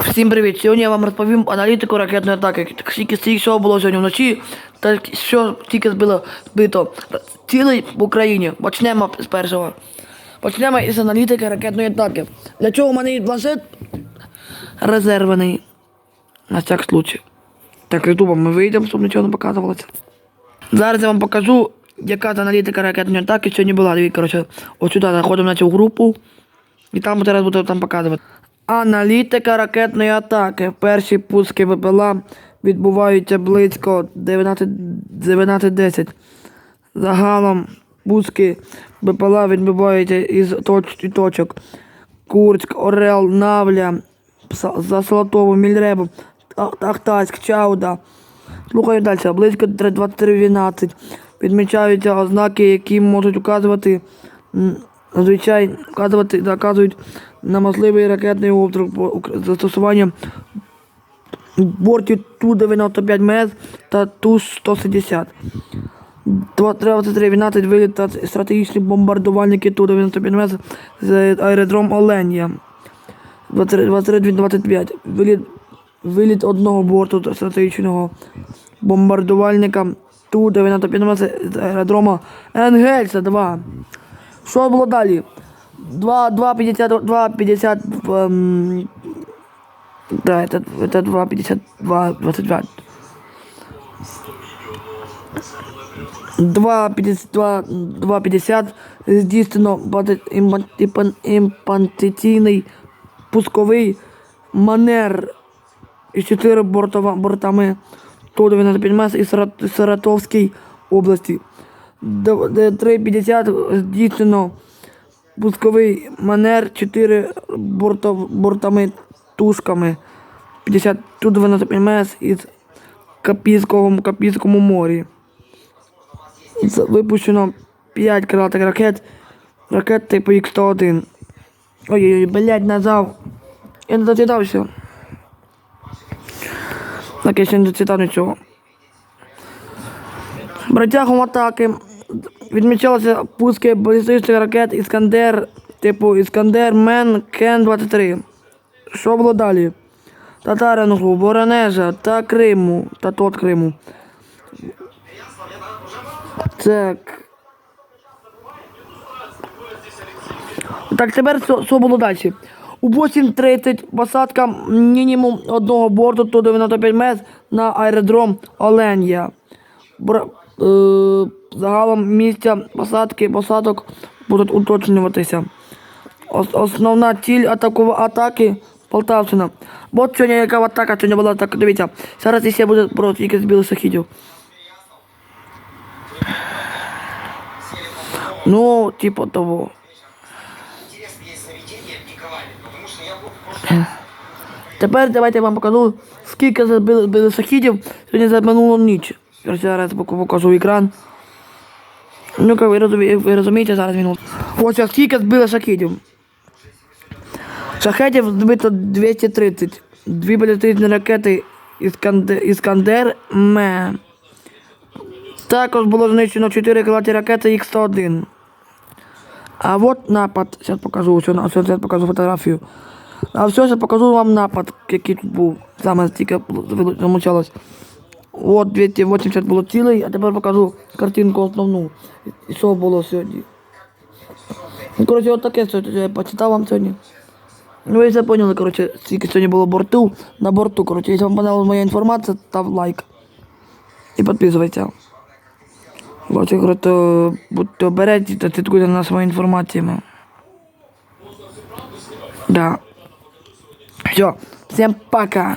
Всім привіт! Сьогодні я вам розповім аналітику ракетної атаки. Скільки всього було сьогодні вночі, та що тільки збило збито цілий в Україні. Почнемо з першого. Почнемо із аналітики ракетної атаки. Для чого в мене є планшет резервний. На всяк случай. Так, ютубом ми вийдемо, щоб нічого не показувалося. Зараз я вам покажу, яка аналітика ракетної атаки сьогодні була. Дивіться, коротше, ось сюди заходимо на цю групу. І там зараз буду там показувати. Аналітика ракетної атаки. Перші пуски ВПЛА відбуваються близько 19 19.10. Загалом пуски БПЛА відбуваються із точ, точок. Курськ, Орел, Навля, Пса- Заслатово, Мільребо, Ах- Ахтацьк, Чауда. Слухаю далі. Близько 23.12. Відмічаються ознаки, які можуть указувати, зазвичай вказувати, доказують на можливий ракетний обстріл по застосуванням бортів Ту-95 МС та Ту-160. 23.12 виліт та стратегічні бомбардувальники Ту-95 МС з аеродром Оленя. 23.25. Виліт, виліт одного борту стратегічного бомбардувальника Ту-95 МС з аеродрома Енгельса 2. Що було далі? 2, 2.50, 2.50, ем, да, это, это 2.52, 22. 2.52, 2.50 здійснено імпантиційний пусковий манер із 4 бортова, бортами Ту-95 МС із Сара- Саратовській області. Д- д- 3.50 здійснено пусковий манер 4 бортов, бортами тушками 50 Ту-95 МС із Капійського, Капійському морі. Випущено 5 крилатих ракет, ракет типу Х-101. Ой-ой-ой, блядь, назав. Я не дочитав все. Так, я ще не дочитав нічого. Протягом атаки відмічалися пуски балістичних ракет Іскандер, типу Іскандер Мен Кен-23. Що було далі? Татарингу, Воронежа та Криму, та тот Криму. Так. Так, тепер що, було далі? У 8.30 посадка мінімум одного борту Ту-95 МС на аеродром Оленя. Е, загалом місця посадки посадок будуть уточнюватися. Основна ціль атаку, атаки Полтавщина. От сьогодні яка атака сьогодні була так, дивіться. Зараз іще буде про тільки з білих шахідів. Ну, типу того. Тепер давайте я вам покажу, скільки забили, збили шахідів сьогодні за минулу ніч. Я Зараз покажу екран. Ну, як ви, розумі, ви розумієте, зараз минут. Ось ось скільки збили шахідів. Шахетів збито 230. Дві балістичні ракети Іскандер, Іскандер М. Також було знищено 4 крилаті ракети Х-101. А от напад. Зараз покажу, зараз покажу фотографію. А все, зараз покажу вам напад, який тут був. Саме стільки замучалось. От 280 було цілий, а тепер покажу картинку основну. І що було сьогодні. Ну, коротше, от таке я почитав вам сьогодні. Ну, ви все поняли, коротше, скільки сьогодні було борту, на борту. Коротше, якщо вам понравилась моя інформація, став лайк. І підписуйтесь. Коротше, коротше, будьте обережні та слідкуйте за нашими інформаціями. Да. Все, всем пока.